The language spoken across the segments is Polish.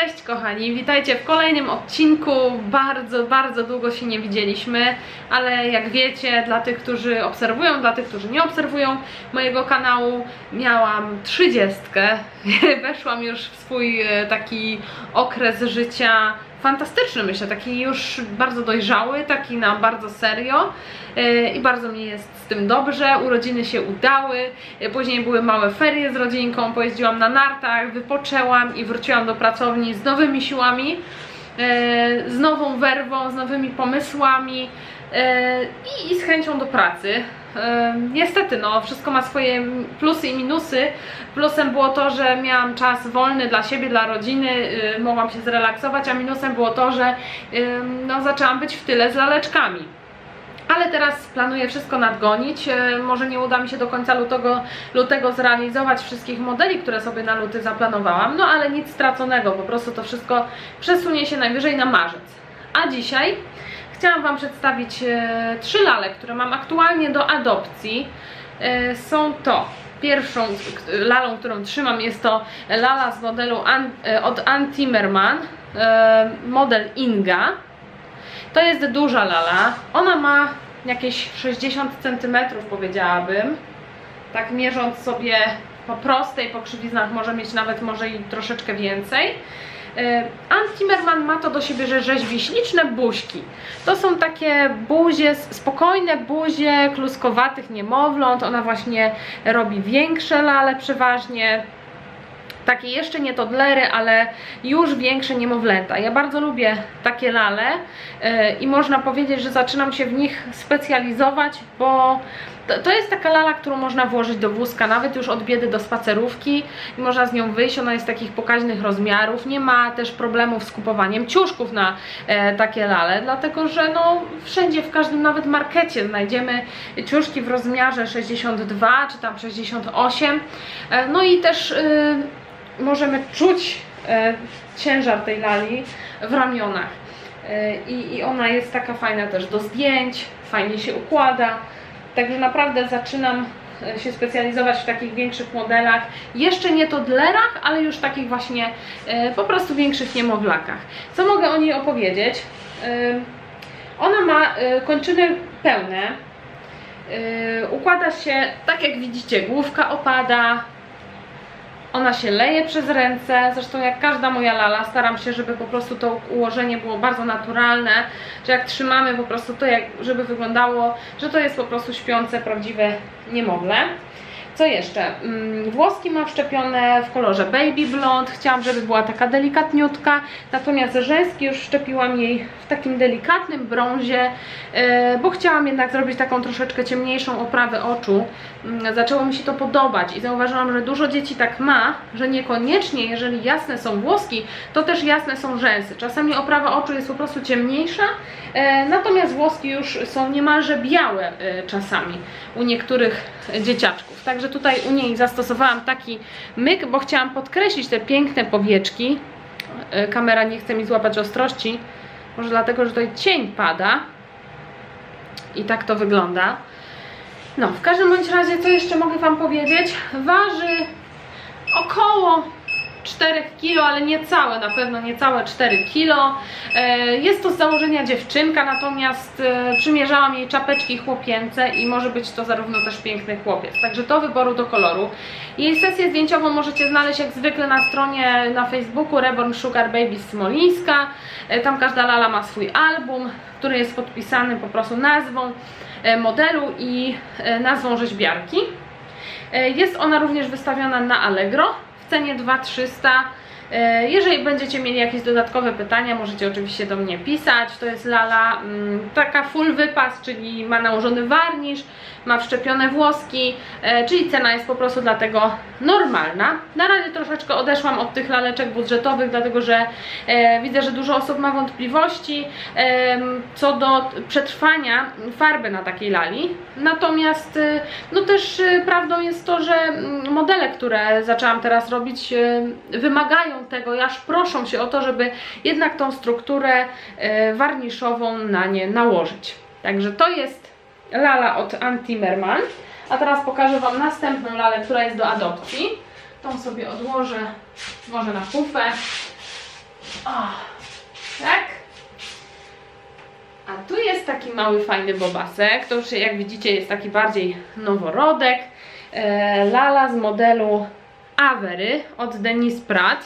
Cześć kochani, witajcie w kolejnym odcinku. Bardzo, bardzo długo się nie widzieliśmy, ale jak wiecie, dla tych, którzy obserwują, dla tych, którzy nie obserwują mojego kanału, miałam trzydziestkę. Weszłam już w swój e, taki okres życia fantastyczny, myślę, taki już bardzo dojrzały, taki na bardzo serio e, i bardzo mi jest z tym dobrze, urodziny się udały, e, później były małe ferie z rodzinką, pojeździłam na nartach, wypoczęłam i wróciłam do pracowni z nowymi siłami, e, z nową werwą, z nowymi pomysłami i, i z chęcią do pracy. Niestety, no, wszystko ma swoje plusy i minusy. Plusem było to, że miałam czas wolny dla siebie, dla rodziny, y, mogłam się zrelaksować, a minusem było to, że no, zaczęłam być w tyle z laleczkami. Ale teraz planuję wszystko nadgonić. Y, może nie uda mi się do końca lutego, lutego zrealizować wszystkich modeli, które sobie na luty zaplanowałam, no ale nic straconego, po prostu to wszystko przesunie się najwyżej na marzec. A dzisiaj chciałam Wam przedstawić e, trzy lale, które mam aktualnie do adopcji. E, są to pierwszą lalą, którą trzymam jest to lala z modelu An, e, od Ann Timmerman, e, model Inga. To jest duża lala, ona ma jakieś 60 cm powiedziałabym, tak mierząc sobie po prostej, po krzywiznach może mieć nawet może i troszeczkę więcej. E, Ann Timmerman ma to do siebie, że rzeźbi śliczne buźki. To są takie buzie, spokojne buzie kluskowatych niemowląt. Ona właśnie robi większe lale przeważnie. Takie jeszcze nie todlery, ale już większe niemowlęta. Ja bardzo lubię takie lale yy, i można powiedzieć, że zaczynam się w nich specjalizować, bo to, to, jest taka lala, którą można włożyć do wózka, nawet już od biedy do spacerówki i można z nią wyjść, ona jest takich pokaźnych rozmiarów, nie ma też problemów z kupowaniem ciuszków na e, takie lale, dlatego że no wszędzie, w każdym nawet markecie znajdziemy ciuszki w rozmiarze 62 czy tam 68, e, no i też e, możemy czuć e, ciężar tej lali w ramionach. E, I, ona jest taka fajna też do zdjęć, fajnie się układa. Także naprawdę zaczynam e, się specjalizować w takich większych modelach. Jeszcze nie toddlerach, ale już takich właśnie e, po prostu większych niemowlakach. Co mogę o niej opowiedzieć? E, ona ma kończyny pełne. Układa się tak jak widzicie, główka opada, ona się leje przez ręce, zresztą jak każda moja lala, staram się, żeby po prostu to ułożenie było bardzo naturalne, że jak trzymamy po prostu to, jak, żeby wyglądało, że to jest po prostu śpiące, prawdziwe niemowlę. Co jeszcze? Mm, włoski ma wszczepione w kolorze baby blond. Chciałam, żeby była taka delikatniutka. Natomiast rzęski już wszczepiłam jej w takim delikatnym brązie, e, bo chciałam jednak zrobić taką troszeczkę ciemniejszą oprawę oczu. Mm, zaczęło mi się to podobać i zauważyłam, że dużo dzieci tak ma, że niekoniecznie, jeżeli jasne są włoski, to też jasne są rzęsy. Czasami oprawa oczu jest po prostu ciemniejsza, e, natomiast włoski już są niemalże białe e, czasami u niektórych dzieciaczków. Także tutaj u niej zastosowałam taki myk, bo chciałam podkreślić te piękne powieczki. E, kamera nie chce mi złapać ostrości, może dlatego, że tutaj cień pada i tak to wygląda. No, w każdym bądź razie, co jeszcze mogę Wam powiedzieć? Waży około 4 kg, ale nie całe, na pewno nie całe 4 kg. E, jest to z założenia dziewczynka, natomiast e, przymierzałam jej czapeczki chłopięce i może być to zarówno też piękny chłopiec. Także do wyboru do koloru. Jej sesję zdjęciową możecie znaleźć jak zwykle na stronie na Facebooku Reborn Sugar Baby Smolińska. E, tam każda lala ma swój album, który jest podpisany po prostu nazwą modelu i nazwą rzeźbiarki. Jest ona również wystawiona na Allegro w cenie 2300 e, jeżeli będziecie mieli jakieś dodatkowe pytania, możecie oczywiście do mnie pisać. To jest Lala mm, taka full wypas, czyli ma nałożony warnisz, ma wszczepione włoski, e, czyli cena jest po prostu dlatego normalna. Na razie troszeczkę odeszłam od tych laleczek budżetowych, dlatego że e, widzę, że dużo osób ma wątpliwości co do przetrwania farby na takiej lali. Natomiast no też prawdą jest to, że mm, modele, które zaczęłam teraz robić wymagają tego, aż proszą się o to, żeby jednak tą strukturę e, warniszową na nie nałożyć. Także to jest lala od Antimerman. A teraz pokażę Wam następną lalę, która jest do adopcji. Tą sobie odłożę może na pufę. O, tak? A tu jest taki mały, fajny bobasek. To już jak widzicie jest taki bardziej noworodek. E, Lala z modelu Avery od Denise Pratt.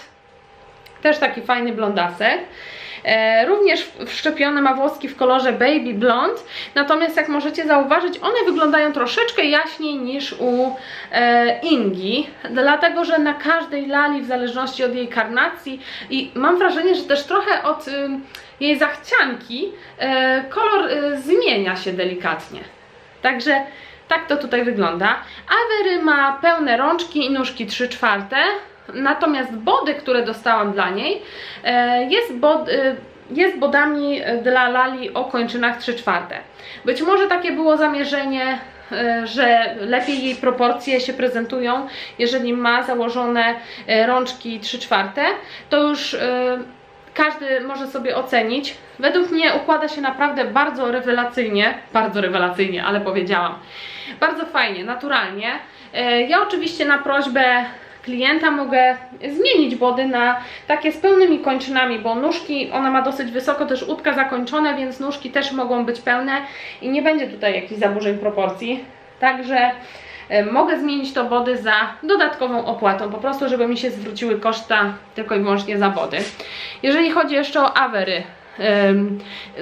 Też taki fajny blondasek. E, również wszczepiony ma włoski w kolorze Baby Blond, natomiast jak możecie zauważyć, one wyglądają troszeczkę jaśniej niż u e, Ingi, dlatego że na każdej lali, w zależności od jej karnacji i mam wrażenie, że też trochę od y, jej zachcianki, kolor y, zmienia się delikatnie. Także tak to tutaj wygląda. Avery ma pełne rączki i nóżki 3 czwarte, Natomiast body, które dostałam dla niej, e, jest, bod, e, jest bodami dla lali o kończynach 3 czwarte. Być może takie było zamierzenie, e, że lepiej jej proporcje się prezentują, jeżeli ma założone rączki 3 czwarte, to już każdy może sobie ocenić. Według mnie układa się naprawdę bardzo rewelacyjnie, bardzo rewelacyjnie, ale powiedziałam. Bardzo fajnie, naturalnie. Ja oczywiście na prośbę klienta mogę zmienić body na takie z pełnymi kończynami, bo nóżki, ona ma dosyć wysoko też udka zakończone, więc nóżki też mogą być pełne i nie będzie tutaj jakichś zaburzeń proporcji. Także e, mogę zmienić to body za dodatkową opłatą, po prostu żeby mi się zwróciły koszta tylko i wyłącznie za body. Jeżeli chodzi jeszcze o Avery,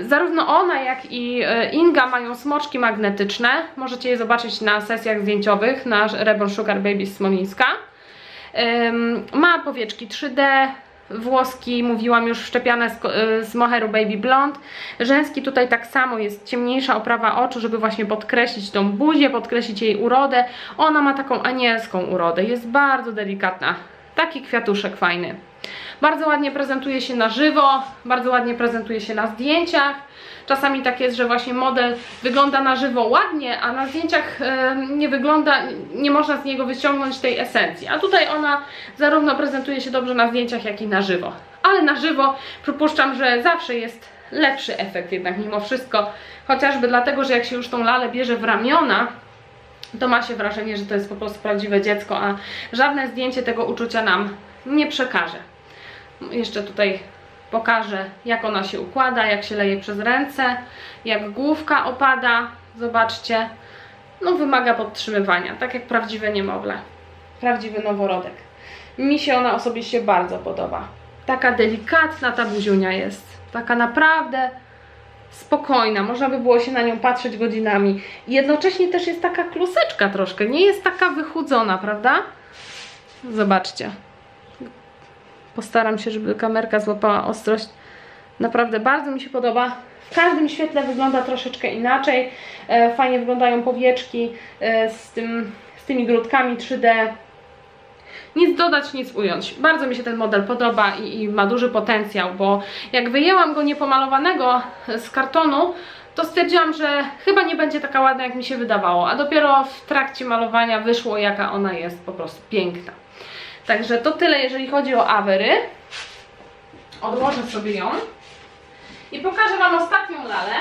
zarówno ona jak i e, Inga mają smoczki magnetyczne, możecie je zobaczyć na sesjach zdjęciowych na Reborn Sugar Baby Smolińska. Ma powieczki 3D, włoski, mówiłam już, wszczepiane z, z moheru Baby Blond. Rzęski tutaj tak samo jest ciemniejsza oprawa oczu, żeby właśnie podkreślić tą buzię, podkreślić jej urodę. Ona ma taką anielską urodę, jest bardzo delikatna. Taki kwiatuszek fajny. Bardzo ładnie prezentuje się na żywo, bardzo ładnie prezentuje się na zdjęciach. Czasami tak jest, że właśnie model wygląda na żywo ładnie, a na zdjęciach nie wygląda, nie można z niego wyciągnąć tej esencji. A tutaj ona zarówno prezentuje się dobrze na zdjęciach, jak i na żywo. Ale na żywo przypuszczam, że zawsze jest lepszy efekt jednak mimo wszystko. Chociażby dlatego, że jak się już tą lalę bierze w ramiona, to ma się wrażenie, że to jest po prostu prawdziwe dziecko, a żadne zdjęcie tego uczucia nam nie przekaże. Jeszcze tutaj pokażę jak ona się układa, jak się leje przez ręce, jak główka opada, zobaczcie, no wymaga podtrzymywania, tak jak prawdziwe niemowlę, prawdziwy noworodek. Mi się ona osobiście bardzo podoba. Taka delikatna ta buziunia jest, taka naprawdę spokojna, można by było się na nią patrzeć godzinami. Jednocześnie też jest taka kluseczka troszkę, nie jest taka wychudzona, prawda? Zobaczcie. Postaram się, żeby kamerka złapała ostrość. Naprawdę bardzo mi się podoba. W każdym świetle wygląda troszeczkę inaczej. E, fajnie wyglądają powieczki e, z, tym, z tymi grudkami 3D. Nic dodać, nic ująć. Bardzo mi się ten model podoba i, i ma duży potencjał, bo jak wyjęłam go niepomalowanego z kartonu, to stwierdziłam, że chyba nie będzie taka ładna, jak mi się wydawało, a dopiero w trakcie malowania wyszło, jaka ona jest po prostu piękna. Także to tyle, jeżeli chodzi o Avery. Odłożę sobie ją. I pokażę Wam ostatnią lalę,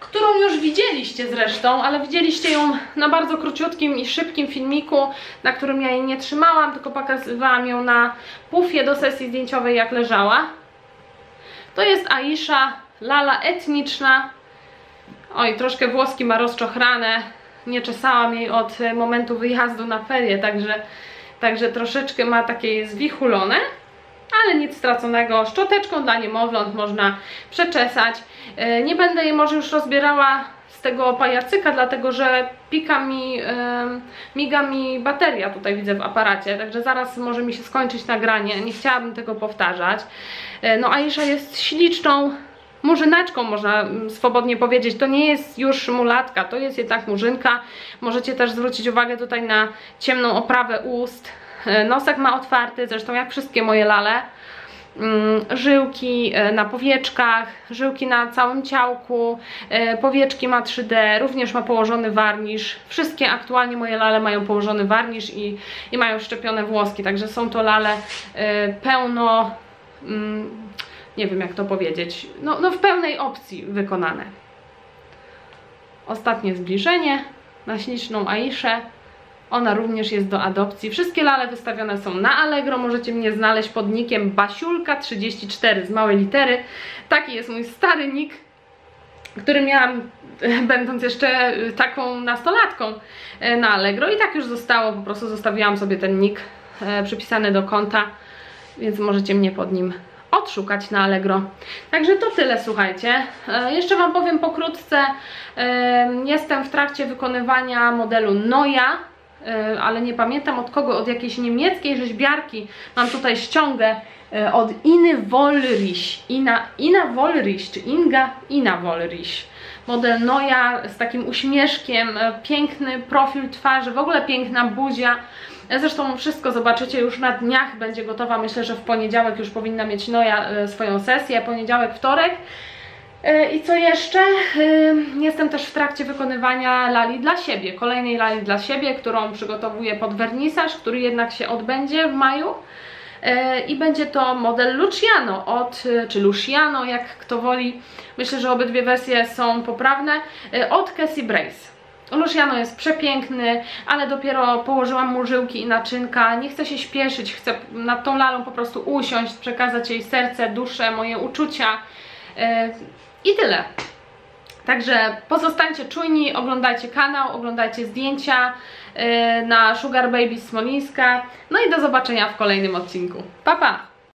którą już widzieliście zresztą, ale widzieliście ją na bardzo króciutkim i szybkim filmiku, na którym ja jej nie trzymałam, tylko pokazywałam ją na pufie do sesji zdjęciowej, jak leżała. To jest Aisha, lala etniczna. Oj, troszkę włoski ma rozczochrane, nie czesałam jej od momentu wyjazdu na ferie, także, także troszeczkę ma takie zwichulone, ale nic straconego. Szczoteczką dla niemowląt można przeczesać. E, nie będę jej może już rozbierała z tego pajacyka, dlatego że pika mi, miga mi bateria tutaj widzę w aparacie, także zaraz może mi się skończyć nagranie, nie chciałabym tego powtarzać. E, no Aisha jest śliczną, murzyneczką, można mm, swobodnie powiedzieć. To nie jest już mulatka, to jest jednak murzynka. Możecie też zwrócić uwagę tutaj na ciemną oprawę ust. E, nosek ma otwarty, zresztą jak wszystkie moje lale. Mm, żyłki e, na powieczkach, żyłki na całym ciałku, e, powieczki ma 3D, również ma położony warnisz. Wszystkie aktualnie moje lale mają położony warnisz i, i mają szczepione włoski, także są to lale pełno mm, nie wiem jak to powiedzieć, no, no w pełnej opcji wykonane. Ostatnie zbliżenie na śliczną Aiszę. Ona również jest do adopcji. Wszystkie lale wystawione są na Allegro. Możecie mnie znaleźć pod nickiem Basiulka34 z małej litery. Taki jest mój stary nick, który miałam będąc jeszcze taką nastolatką e, na Allegro i tak już zostało, po prostu zostawiłam sobie ten nick e, przypisany do konta, więc możecie mnie pod nim odszukać na Allegro. Także to tyle, słuchajcie. E, jeszcze Wam powiem pokrótce, jestem w trakcie wykonywania modelu Noja, ale nie pamiętam od kogo, od jakiejś niemieckiej rzeźbiarki. Mam tutaj ściągę od Iny Wollrich, Ina, Ina Wollrich, czy Inga? Ina Wollrich model Noja z takim uśmieszkiem, e, piękny profil twarzy, w ogóle piękna buzia. E, zresztą wszystko zobaczycie już na dniach, będzie gotowa. Myślę, że w poniedziałek już powinna mieć Noja e, swoją sesję, poniedziałek, wtorek. I co jeszcze? Jestem też w trakcie wykonywania lali dla siebie, kolejnej lali dla siebie, którą przygotowuję pod wernisaż, który jednak się odbędzie w maju. I będzie to model Luciano od, czy Luciano, jak kto woli, Myślę, że obydwie wersje są poprawne. Od Cassie Brace. Luciano jest przepiękny, ale dopiero położyłam mu żyłki i naczynka. Nie chcę się śpieszyć, chcę nad tą lalą po prostu usiąść, przekazać jej serce, duszę, moje uczucia y, i tyle. Także pozostańcie czujni, oglądajcie kanał, oglądajcie zdjęcia y, na Sugar Baby Smolińska. No i do zobaczenia w kolejnym odcinku. Pa, pa!